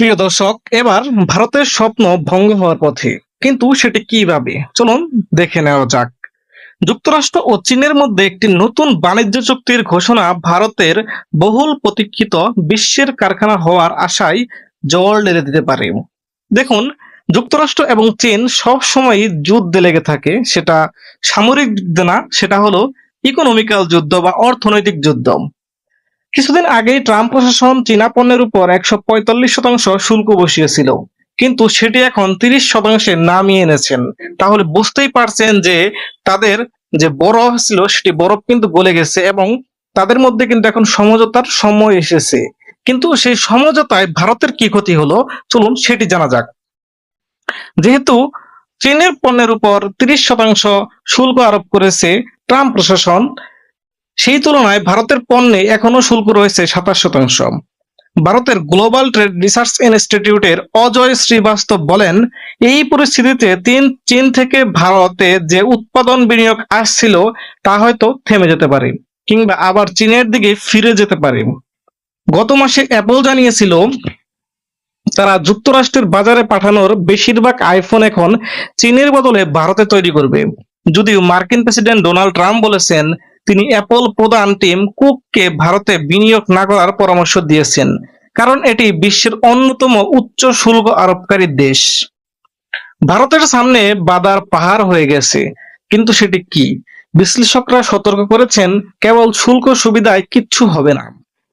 প্রিয় দর্শক, এবার ভারতের স্বপ্ন ভঙ্গ হওয়ার পথে। কিন্তু সেটি কীভাবে? চলুন দেখে নেওয়া যাক। যুক্তরাষ্ট্র ও চীনের মধ্যে একটি নতুন বাণিজ্য চুক্তির ঘোষণা ভারতের বহুল প্রতীক্ষিত বিশ্বের কারখানা হওয়ার আশায় জল ঢেলে দিতে পারে। দেখুন, যুক্তরাষ্ট্র এবং চীন সব সময় যুদ্ধে লেগে থাকে। সেটা সামরিক যুদ্ধ না, সেটা হলো ইকোনমিক্যাল যুদ্ধ বা অর্থনৈতিক যুদ্ধ। কিছুদিন আগেই ট্রাম্প প্রশাসন চীনা পণ্যের উপর একশো পঁয়তাল্লিশ শতাংশ শুল্ক বসিয়েছিল। কিন্তু সেটি এখন তিরিশ শতাংশে নামিয়ে এনেছেন। তাহলে বুঝতেই পারছেন যে তাদের যে বরফ ছিল, সেটি বরফ কিন্তু গলে গেছে এবং তাদের মধ্যে কিন্তু এখন সমঝোতার সময় এসেছে। কিন্তু সেই সমঝোতায় ভারতের কি ক্ষতি হলো? চলুন সেটি জানা যাক। যেহেতু চীনের পণ্যের উপর তিরিশ শতাংশ শুল্ক আরোপ করেছে ট্রাম্প প্রশাসন সেই তুলনায় ভারতের পণ্যে এখনও শুল্ক রয়েছে সাতাশ শতাংশ। ভারতের গ্লোবাল ট্রেড রিসার্চ ইনস্টিটিউটের অজয় শ্রীবাস্তব বলেন, এই পরিস্থিতিতে তিন চীন থেকে ভারতে যে উৎপাদন বিনিয়োগ আসছিল, তা হয়তো থেমে যেতে পারে, কিংবা আবার চীনের দিকে ফিরে যেতে পারে। গত মাসে অ্যাপল জানিয়েছিল, তারা যুক্তরাষ্ট্রের বাজারে পাঠানোর বেশিরভাগ আইফোন এখন চীনের বদলে ভারতে তৈরি করবে। যদিও মার্কিন প্রেসিডেন্ট ডোনাল্ড ট্রাম্প বলেছেন তিনি অ্যাপল প্রধান টিম কুককে ভারতে বিনিয়োগ না করার পরামর্শ দিয়েছেন, কারণ এটি বিশ্বের অন্যতম উচ্চ শুল্ক আরোপকারী দেশ। ভারতের সামনে বাদার পাহাড় হয়ে গেছে, কিন্তু সেটি কি? বিশ্লেষকরা সতর্ক করেছেন, কেবল শুল্ক সুবিধায় কিচ্ছু হবে না।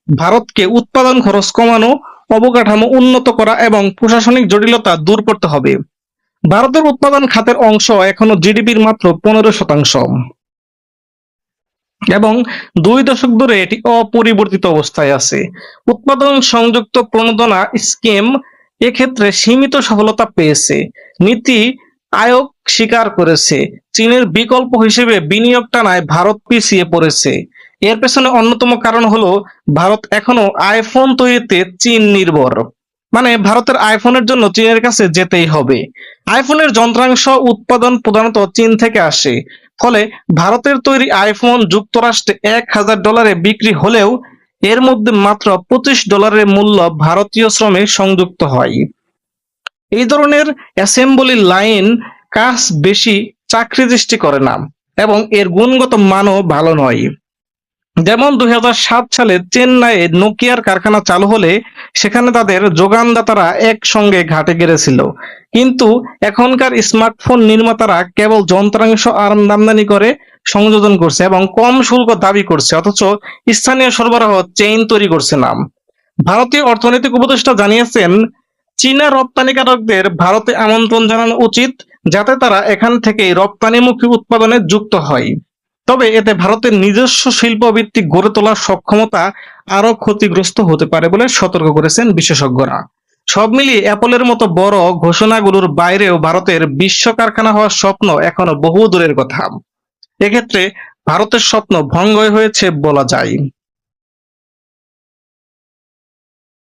ভারতকে উৎপাদন খরচ কমানো, অবকাঠামো উন্নত করা এবং প্রশাসনিক জটিলতা দূর করতে হবে। ভারতের উৎপাদন খাতের অংশ এখনও জিডিপির মাত্র পনেরো শতাংশ। এবং দুই দশক ধরে এটি অপরিবর্তিত অবস্থায় আছে। উৎপাদন সংযুক্ত প্রণোদনা স্কিম এক্ষেত্রে সীমিত সফলতা পেয়েছে। নীতি আয়োগ স্বীকার করেছে। চীনের বিকল্প হিসেবে বিনিয়োগ টানায় ভারত পিছিয়ে পড়েছে। এর পেছনে অন্যতম কারণ হলো, ভারত এখনও আইফোন তৈরিতে চীন নির্ভর। মানে ভারতের আইফোনের জন্য চীনের কাছে যেতেই হবে। আইফোনের যন্ত্রাংশ উৎপাদন প্রধানত চীন থেকে আসে। ফলে ভারতের তৈরি আইফোন যুক্তরাষ্ট্রে এক হাজার ডলারে বিক্রি হলেও এর মধ্যে মাত্র পঁচিশ ডলারের মূল্য ভারতীয় শ্রমে সংযুক্ত হয়। এই ধরনের অ্যাসেম্বলি লাইন কাজ বেশি চাকরি সৃষ্টি করে না এবং এর গুণগত মানও ভালো নয়। যেমন দুই হাজার সাত সালে চেন্নাইয়ে নোকিয়ার কারখানা চালু হলে সেখানে তাদের যোগানদাতারা একসঙ্গে ঘাটে গেড়েছিল। কিন্তু এখনকার স্মার্টফোন নির্মাতারা কেবল যন্ত্রাংশ আমদানি করে সংযোজন করছে এবং কম শুল্ক দাবি করছে, অথচ স্থানীয় সরবরাহ চেইন তৈরি করছে না ভারতীয় অর্থনৈতিক উপদেষ্টা জানিয়েছেন, চীনা রপ্তানিকারকদের ভারতে আমন্ত্রণ জানানো উচিত যাতে তারা এখান থেকে রপ্তানিমুখী উৎপাদনে যুক্ত হয়। তবে এতে ভারতের নিজস্ব শিল্প ভিত্তিক গড়ে তোলার সক্ষমতা আরও ক্ষতিগ্রস্ত হতে পারে বলে সতর্ক করেছেন বিশেষজ্ঞরা। সব মিলিয়ে অ্যাপলের মতো বড় ঘোষণাগুলোর বাইরেও ভারতের বিশ্ব কারখানা হওয়ার স্বপ্ন এখনও বহু দূরের কথা। এক্ষেত্রে ভারতের স্বপ্ন ভঙ্গ হয়েছে বলা যায়।